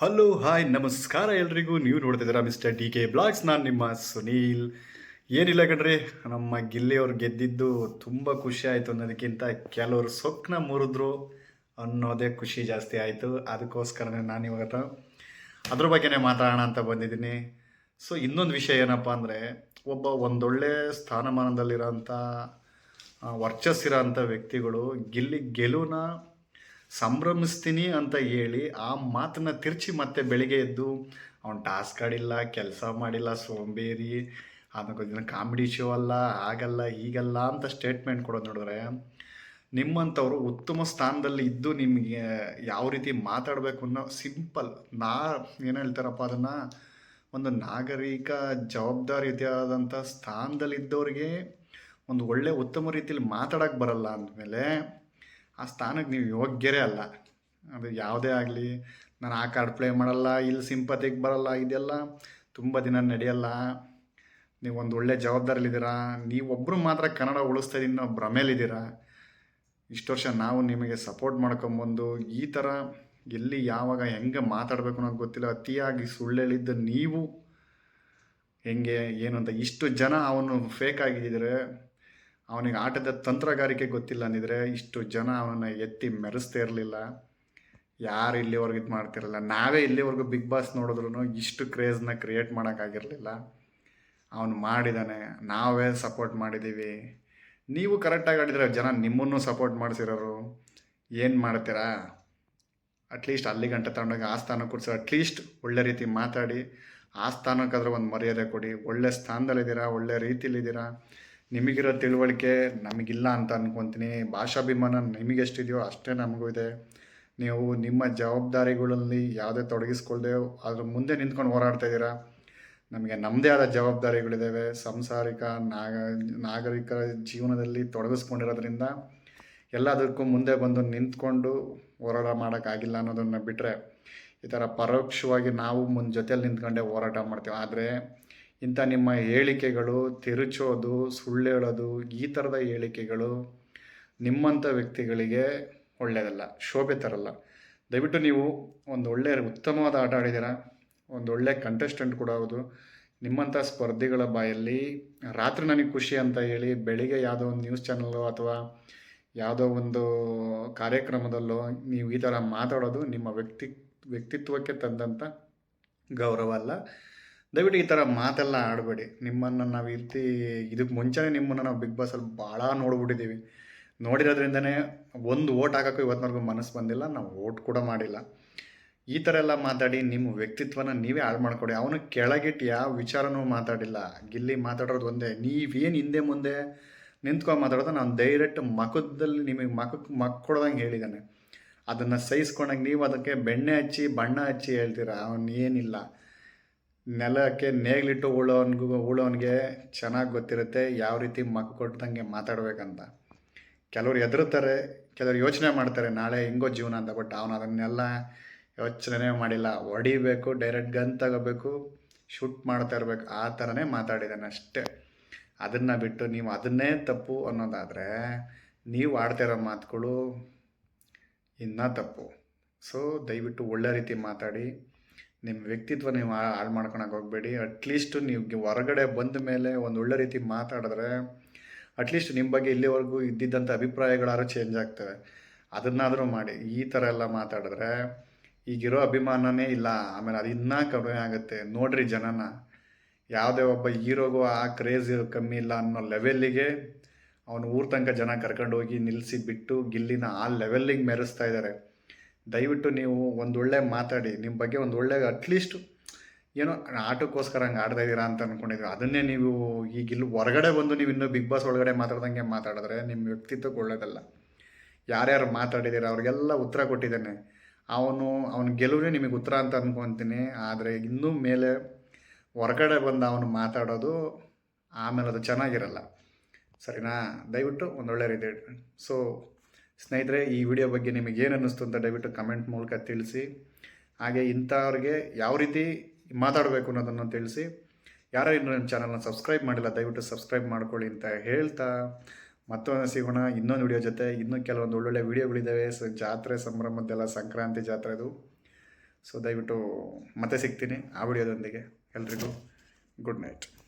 Hello hi ನಮಸ್ಕಾರ ಎಲ್ರಿಗೂ. ನೀವು ನೋಡ್ತಿದ್ದೀರಾ ಮಿಸ್ಟರ್ ಡಿ ಕೆ ಬ್ಲಾಗ್ಸ್ ನಾನು ನಿಮ್ಮ ಸುನೀಲ್. ಏನಿಲ್ಲ ಕಣ್ರಿ, ನಮ್ಮ ಗಿಲ್ಲಿಯವ್ರು ಗೆದ್ದಿದ್ದು ತುಂಬ ಖುಷಿ ಆಯಿತು ಅನ್ನೋದಕ್ಕಿಂತ ಕೆಲವರು ಸೊಕ್ಕನ ಮುರಿದ್ರು ಅನ್ನೋದೇ ಖುಷಿ ಜಾಸ್ತಿ ಆಯಿತು. ಅದಕ್ಕೋಸ್ಕರನೇ ನಾನು ಇವಾಗ ಅದ್ರ ಬಗ್ಗೆನೇ ಮಾತಾಡೋಣ ಅಂತ ಬಂದಿದ್ದೀನಿ. ಸೊ ಇನ್ನೊಂದು ವಿಷಯ ಏನಪ್ಪ ಅಂದರೆ, ಒಬ್ಬ ಒಂದೊಳ್ಳೆ ಸ್ಥಾನಮಾನದಲ್ಲಿರೋಂಥ ವರ್ಚಸ್ಸಿರೋ ಅಂಥ ವ್ಯಕ್ತಿಗಳು ಗಿಲ್ಲಿ ಗೆಲುವನ್ನ ಸಂಭ್ರಮಿಸ್ತೀನಿ ಅಂತ ಹೇಳಿ ಆ ಮಾತನ್ನ ತಿರ್ಚಿ ಮತ್ತೆ ಬೆಳಿಗ್ಗೆ ಎದ್ದು ಅವ್ನು ಟಾಸ್ಕ್ ಆಡಿಲ್ಲ, ಕೆಲಸ ಮಾಡಿಲ್ಲ, ಸೋಂಬೇರಿ ಅದಕ್ಕೊಂದಿನ ಕಾಮಿಡಿ ಶೋ ಅಲ್ಲ ಆಗಲ್ಲ ಹೀಗಲ್ಲ ಅಂತ ಸ್ಟೇಟ್ಮೆಂಟ್ ಕೊಡೋದು ನೋಡಿದ್ರೆ ನಿಮ್ಮಂಥವ್ರು ಉತ್ತಮ ಸ್ಥಾನದಲ್ಲಿ ಇದ್ದು ನಿಮಗೆ ಯಾವ ರೀತಿ ಮಾತಾಡಬೇಕು ಅನ್ನೋ ಸಿಂಪಲ್ ನಾ ಏನು ಹೇಳ್ತಾರಪ್ಪ ಅದನ್ನು? ಒಂದು ನಾಗರಿಕ ಜವಾಬ್ದಾರಿಯಾದಂಥ ಸ್ಥಾನದಲ್ಲಿದ್ದವ್ರಿಗೆ ಒಂದು ಒಳ್ಳೆ ಉತ್ತಮ ರೀತಿಯಲ್ಲಿ ಮಾತಾಡೋಕ್ಕೆ ಬರಲ್ಲ ಅಂದಮೇಲೆ ಆ ಸ್ಥಾನಕ್ಕೆ ನೀವು ಯೋಗ್ಯರೇ ಅಲ್ಲ. ಅದು ಯಾವುದೇ ಆಗಲಿ, ನಾನು ಆ ಕಾರ್ಡ್ ಪ್ಲೇ ಮಾಡಲ್ಲ, ಇಲ್ಲಿ ಸಿಂಪತಿಗೆ ಬರಲ್ಲ, ಇದೆಲ್ಲ ತುಂಬ ದಿನ ನಡೆಯಲ್ಲ. ನೀವು ಒಂದು ಒಳ್ಳೆ ಜವಾಬ್ದಾರಿಲಿದ್ದೀರಾ ನೀವೊಬ್ಬರು ಮಾತ್ರ ಕನ್ನಡ ಉಳಿಸ್ತಾ ಇದ್ದೀನಿ ನಾವು ಭ್ರಮೇಲಿದ್ದೀರಾ ಇಷ್ಟು ವರ್ಷ ನಾವು ನಿಮಗೆ ಸಪೋರ್ಟ್ ಮಾಡ್ಕೊಂಬಂದು ಈ ಥರ ಎಲ್ಲಿ ಯಾವಾಗ ಹೆಂಗೆ ಮಾತಾಡಬೇಕು ಅನ್ನೋದು ಗೊತ್ತಿಲ್ಲ. ಅತಿಯಾಗಿ ಸುಳ್ಳು ಹೇಳಿದ್ದ ನೀವು ಹೆಂಗೆ, ಏನು ಅಂತ ಇಷ್ಟು ಜನ ಅವನು ಫೇಕ್ ಆಗಿದ್ದರೆ. ಅವನಿಗೆ ಆಟದ ತಂತ್ರಗಾರಿಕೆ ಗೊತ್ತಿಲ್ಲ ಅಂದಿದ್ರೆ ಇಷ್ಟು ಜನ ಅವನ ಎತ್ತಿ ಮೆರೆಸ್ತಾ ಇರಲಿಲ್ಲ. ಯಾರು ಇಲ್ಲಿವರೆಗೂ ಇದು ಮಾಡ್ತಿರಲಿಲ್ಲ ನಾವೇ ಇಲ್ಲಿವರೆಗೂ ಬಿಗ್ ಬಾಸ್ ನೋಡಿದ್ರು ಇಷ್ಟು ಕ್ರೇಜ್ನ ಕ್ರಿಯೇಟ್ ಮಾಡೋಕ್ಕಾಗಿರಲಿಲ್ಲ ಅವನು ಮಾಡಿದ್ದಾನೆ ನಾವೇ ಸಪೋರ್ಟ್ ಮಾಡಿದ್ದೀವಿ ನೀವು ಕರೆಕ್ಟಾಗಿ ಆಡಿದ್ರೆ ಜನ ನಿಮ್ಮನ್ನು ಸಪೋರ್ಟ್ ಮಾಡಿಸಿರೋರು. ಏನು ಮಾಡ್ತೀರಾ? ಅಟ್ಲೀಸ್ಟ್ ಅಲ್ಲಿ ಗಂಟೆ ತಗೊಂಡೋಗಿ ಆ ಸ್ಥಾನ ಕೊಡಿಸಿ ಅಟ್ಲೀಸ್ಟ್ ಒಳ್ಳೆ ರೀತಿ ಮಾತಾಡಿ ಆ ಸ್ಥಾನಕ್ಕಾದ್ರೂ ಒಂದು ಮರ್ಯಾದೆ ಕೊಡಿ. ಒಳ್ಳೆ ಸ್ಥಾನದಲ್ಲಿದ್ದೀರಾ? ಒಳ್ಳೆ ರೀತಿಲಿದ್ದೀರಾ? ನಿಮಗಿರೋ ತಿಳುವಳಿಕೆ ನಮಗಿಲ್ಲ ಅಂತ ಅನ್ಕೊತೀನಿ. ಭಾಷಾಭಿಮಾನ ನಿಮಗೆಷ್ಟಿದೆಯೋ ಅಷ್ಟೇ ನಮಗೂ ಇದೆ. ನೀವು ನಿಮ್ಮ ಜವಾಬ್ದಾರಿಗಳಲ್ಲಿ ಯಾವುದೇ ತೊಡಗಿಸ್ಕೊಳ್ದೆ ಅದ್ರ ಮುಂದೆ ನಿಂತ್ಕೊಂಡು ಹೋರಾಡ್ತಾ ಇದ್ದೀರಾ? ನಮಗೆ ನಮ್ಮದೇ ಆದ ಜವಾಬ್ದಾರಿಗಳಿದ್ದಾವೆ ಸಂಸಾರಿಕ, ನಾಗ ನಾಗರಿಕರ ಜೀವನದಲ್ಲಿ ತೊಡಗಿಸ್ಕೊಂಡಿರೋದ್ರಿಂದ ಎಲ್ಲದಕ್ಕೂ ಮುಂದೆ ಬಂದು ನಿಂತ್ಕೊಂಡು ಹೋರಾಟ ಮಾಡೋಕ್ಕಾಗಿಲ್ಲ ಅನ್ನೋದನ್ನು ಬಿಟ್ಟರೆ ಈ ಥರ ಪರೋಕ್ಷವಾಗಿ ನಾವು ಮುಂದೆ ಜೊತೆಯಲ್ಲಿ ನಿಂತ್ಕೊಂಡೇ ಹೋರಾಟ ಮಾಡ್ತೀವಿ. ಆದರೆ ಇಂಥ ನಿಮ್ಮ ಹೇಳಿಕೆಗಳು, ತಿರುಚೋದು ಸುಳ್ಳು ಹೇಳೋದು ಈ ಥರದ ಹೇಳಿಕೆಗಳು ನಿಮ್ಮಂಥ ವ್ಯಕ್ತಿಗಳಿಗೆ ಒಳ್ಳೆಯದಲ್ಲ, ಶೋಭೆ ತರಲ್ಲ. ದಯವಿಟ್ಟು ನೀವು ಒಂದು ಒಳ್ಳೆಯ ಉತ್ತಮವಾದ ಆಟ ಆಡಿದ್ದೀರಾ, ಒಂದು ಒಳ್ಳೆ ಕಂಟೆಸ್ಟೆಂಟ್ ಕೂಡ ಹೌದು, ನಿಮ್ಮಂಥ ಸ್ಪರ್ಧಿಗಳ ಬಾಯಲ್ಲಿ ರಾತ್ರಿ ನನಗೆ ಖುಷಿ ಅಂತ ಹೇಳಿ ಬೆಳಿಗ್ಗೆ ಯಾವುದೋ ಒಂದು ನ್ಯೂಸ್ ಚಾನಲ್ಲೋ ಅಥವಾ ಯಾವುದೋ ಒಂದು ಕಾರ್ಯಕ್ರಮದಲ್ಲೋ ನೀವು ಈ ಥರ ಮಾತಾಡೋದು ನಿಮ್ಮ ವ್ಯಕ್ತಿ, ವ್ಯಕ್ತಿತ್ವಕ್ಕೆ ತಂದಂಥ ಗೌರವ ಅಲ್ಲ. ದಯವಿಟ್ಟು ಈ ಥರ ಮಾತೆಲ್ಲ ಆಡಬೇಡಿ. ನಿಮ್ಮನ್ನು ನಾವು ಇರ್ತಿ ರೀತಿ ಇದಕ್ಕೆ ಮುಂಚೆನೇ ನಿಮ್ಮನ್ನು ನಾವು ಬಿಗ್ ಬಾಸಲ್ಲಿ ಭಾಳ ನೋಡ್ಬಿಟ್ಟಿದ್ದೀವಿ ನೋಡಿರೋದ್ರಿಂದನೇ ಒಂದು ಓಟ್ ಹಾಕೋಕ್ಕೂ ಇವತ್ತಿನವರೆಗೂ ಮನಸ್ಸು ಬಂದಿಲ್ಲ, ನಾವು ಓಟ್ ಕೂಡ ಮಾಡಿಲ್ಲ. ಈ ಥರ ಎಲ್ಲ ಮಾತಾಡಿ ನಿಮ್ಮ ವ್ಯಕ್ತಿತ್ವನ ನೀವೇ ಹಾಳು ಮಾಡಿಕೊಡಿ. ಅವನು ಕೆಳಗಿಟ್ಟು ಯಾವ ವಿಚಾರನೂ ಮಾತಾಡಿಲ್ಲ. ಗಿಲ್ಲಿ ಮಾತಾಡೋದು ಒಂದೇ. ನೀವೇನು ಹಿಂದೆ ಮುಂದೆ ನಿಂತ್ಕೊಂಡು ಮಾತಾಡೋದು, ನಾನು ಡೈರೆಕ್ಟ್ ಮಕದಲ್ಲಿ ನಿಮಗೆ ಮಖಕ್ಕೆ ಮಕ್ಕೊಡ್ದಂಗೆ ಹೇಳಿದ್ದಾನೆ ಅದನ್ನು ಸಹಿಸ್ಕೊಂಡಂಗೆ ನೀವು ಅದಕ್ಕೆ ಬೆಣ್ಣೆ ಹಚ್ಚಿ ಬಣ್ಣ ಹಚ್ಚಿ ಹೇಳ್ತೀರಾ? ಅವನು ಏನಿಲ್ಲ. ನೆಲಕ್ಕೆ ನೇಗ್ಲಿಟ್ಟು ಉಳೋನ್ಗೂ, ಉಳೋನ್ಗೆ ಚೆನ್ನಾಗಿ ಗೊತ್ತಿರುತ್ತೆ, ಯಾವ ರೀತಿ ಮಕ್ಕ ಕೊಟ್ಟಂಗೆ ಮಾತಾಡ್ಬೇಕಂತ. ಕೆಲವ್ರು ಹೆದರ್ತಾರೆ ಕೆಲವ್ರು ಯೋಚನೆ ಮಾಡ್ತಾರೆ, ನಾಳೆ ಹೆಂಗೋ ಜೀವನ ಅಂತ, ಬಟ್ ಅವನು ಅದನ್ನೆಲ್ಲ ಯೋಚನೆ ಮಾಡಿಲ್ಲ. ಹೊಡಿಬೇಕು, ಡೈರೆಕ್ಟ್ ಗನ್ ತಗೋಬೇಕು, ಶೂಟ್ ಮಾಡ್ತಾ ಇರಬೇಕು, ಆ ಥರನೇ ಮಾತಾಡಿದ್ದಾನೆ ಅಷ್ಟೇ. ಅದನ್ನು ಬಿಟ್ಟು ನೀವು ಅದನ್ನೇ ತಪ್ಪು ಅನ್ನೋದಾದರೆ, ನೀವು ಆಡ್ತಿರೋ ಮಾತುಗಳು ಇನ್ನೂ ತಪ್ಪು. ಸೊ ದಯವಿಟ್ಟು ಒಳ್ಳೆ ರೀತಿ ಮಾತಾಡಿ. ನಿಮ್ಮ ವ್ಯಕ್ತಿತ್ವ ನೀವು ಹಾಳು ಮಾಡ್ಕೊಳಕ್ಕೆ ಹೋಗಬೇಡಿ. ಅಟ್ಲೀಸ್ಟು ನೀವು ಹೊರಗಡೆ ಬಂದ ಮೇಲೆ ಒಂದು ಒಳ್ಳೆ ರೀತಿ ಮಾತಾಡಿದ್ರೆ ಅಟ್ಲೀಸ್ಟ್ ನಿಮ್ಮ ಬಗ್ಗೆ ಇಲ್ಲಿವರೆಗೂ ಇದ್ದಿದ್ದಂಥ ಅಭಿಪ್ರಾಯಗಳಾದ್ರೂ ಚೇಂಜ್ ಆಗ್ತವೆ. ಅದನ್ನಾದರೂ ಮಾಡಿ. ಈ ಥರ ಎಲ್ಲ ಮಾತಾಡಿದ್ರೆ ಈಗಿರೋ ಅಭಿಮಾನನೇ ಇಲ್ಲ. ಆಮೇಲೆ ಅದು ಇನ್ನೂ ಕಡಿಮೆ ಆಗುತ್ತೆ. ನೋಡ್ರಿ ಜನನ. ಯಾವುದೇ ಒಬ್ಬ ಹೀರೋಗೂ ಆ ಕ್ರೇಜ್ ಕಮ್ಮಿ ಇಲ್ಲ ಅನ್ನೋ ಲೆವೆಲ್ಲಿಗೆ ಅವನು ಊರ ತನಕ ಜನ ಕರ್ಕೊಂಡು ಹೋಗಿ ನಿಲ್ಲಿಸಿ ಬಿಟ್ಟು ಗಿಲ್ಲಿನ ಆ ಲೆವೆಲ್ಲಿಗೆ ಮೆರೆಸ್ತಾ ಇದ್ದಾರೆ ದಯವಿಟ್ಟು ನೀವು ಒಂದು ಒಳ್ಳೆ ಮಾತಾಡಿ ನಿಮ್ಮ ಬಗ್ಗೆ ಒಂದು ಒಳ್ಳೆ ಅಟ್ಲೀಸ್ಟ್ ಏನೋ ಆಟಕ್ಕೋಸ್ಕರ ಹಂಗೆ ಆಡ್ತಾ ಇದ್ದೀರಾ ಅಂತ ಅಂದ್ಕೊಂಡಿದ್ರು ಅದನ್ನೇ ನೀವು ಈಗ ಇಲ್ಲಿ ಹೊರಗಡೆ ಬಂದು ನೀವು ಇನ್ನೂ ಬಿಗ್ ಬಾಸ್ ಒಳಗಡೆ ಮಾತಾಡ್ದಂಗೆ ಮಾತಾಡಿದ್ರೆ ನಿಮ್ಮ ವ್ಯಕ್ತಿತ್ವಕ್ಕೆ ಒಳ್ಳೇದಲ್ಲ. ಯಾರ್ಯಾರು ಮಾತಾಡಿದ್ದೀರ ಅವ್ರಿಗೆಲ್ಲ ಉತ್ತರ ಕೊಟ್ಟಿದ್ದಾನೆ. ಅವನು, ಅವನ ಗೆಲುವೇ ನಿಮಗೆ ಉತ್ತರ ಅಂತ ಅಂದ್ಕೊತೀನಿ ಆದರೆ ಇನ್ನೂ ಮೇಲೆ ಹೊರಗಡೆ ಬಂದು ಅವನು ಮಾತಾಡೋದು ಆಮೇಲೆ ಅದು ಚೆನ್ನಾಗಿರಲ್ಲ. ಸರಿನಾ? ದಯವಿಟ್ಟು ಒಂದೊಳ್ಳೆ ರೀತಿ ಸೊ ಸ್ನೇಹಿತರೆ, ಈ ವಿಡಿಯೋ ಬಗ್ಗೆ ನಿಮಗೆ ಏನು ಅನ್ನಿಸ್ತು ಅಂತ ದಯವಿಟ್ಟು ಕಮೆಂಟ್ ಮೂಲಕ ತಿಳಿಸಿ. ಹಾಗೆ ಇಂಥವ್ರಿಗೆ ಯಾವ ರೀತಿ ಮಾತಾಡಬೇಕು ಅನ್ನೋದನ್ನು ತಿಳಿಸಿ. ಯಾರೋ ಇನ್ನೂ ನನ್ನ ಚಾನಲ್ನ ಸಬ್ಸ್ಕ್ರೈಬ್ ಮಾಡಿಲ್ಲ, ದಯವಿಟ್ಟು ಸಬ್ಸ್ಕ್ರೈಬ್ ಮಾಡ್ಕೊಳ್ಳಿ ಅಂತ ಹೇಳ್ತಾ. ಮತ್ತೊಂದು ಸಿಗೋಣ, ಇನ್ನೊಂದು ವಿಡಿಯೋ ಜೊತೆ. ಇನ್ನೂ ಕೆಲವೊಂದು ಒಳ್ಳೊಳ್ಳೆ ವಿಡಿಯೋಗಳಿದ್ದಾವೆ. ಸೊ, ಜಾತ್ರೆ ಸಂಭ್ರಮದ್ದೆಲ್ಲ, ಸಂಕ್ರಾಂತಿ ಜಾತ್ರೆದು. ಸೊ ದಯವಿಟ್ಟು ಮತ್ತೆ ಸಿಗ್ತೀನಿ ಆ ವಿಡಿಯೋದೊಂದಿಗೆ. ಎಲ್ರಿಗೂ ಗುಡ್ ನೈಟ್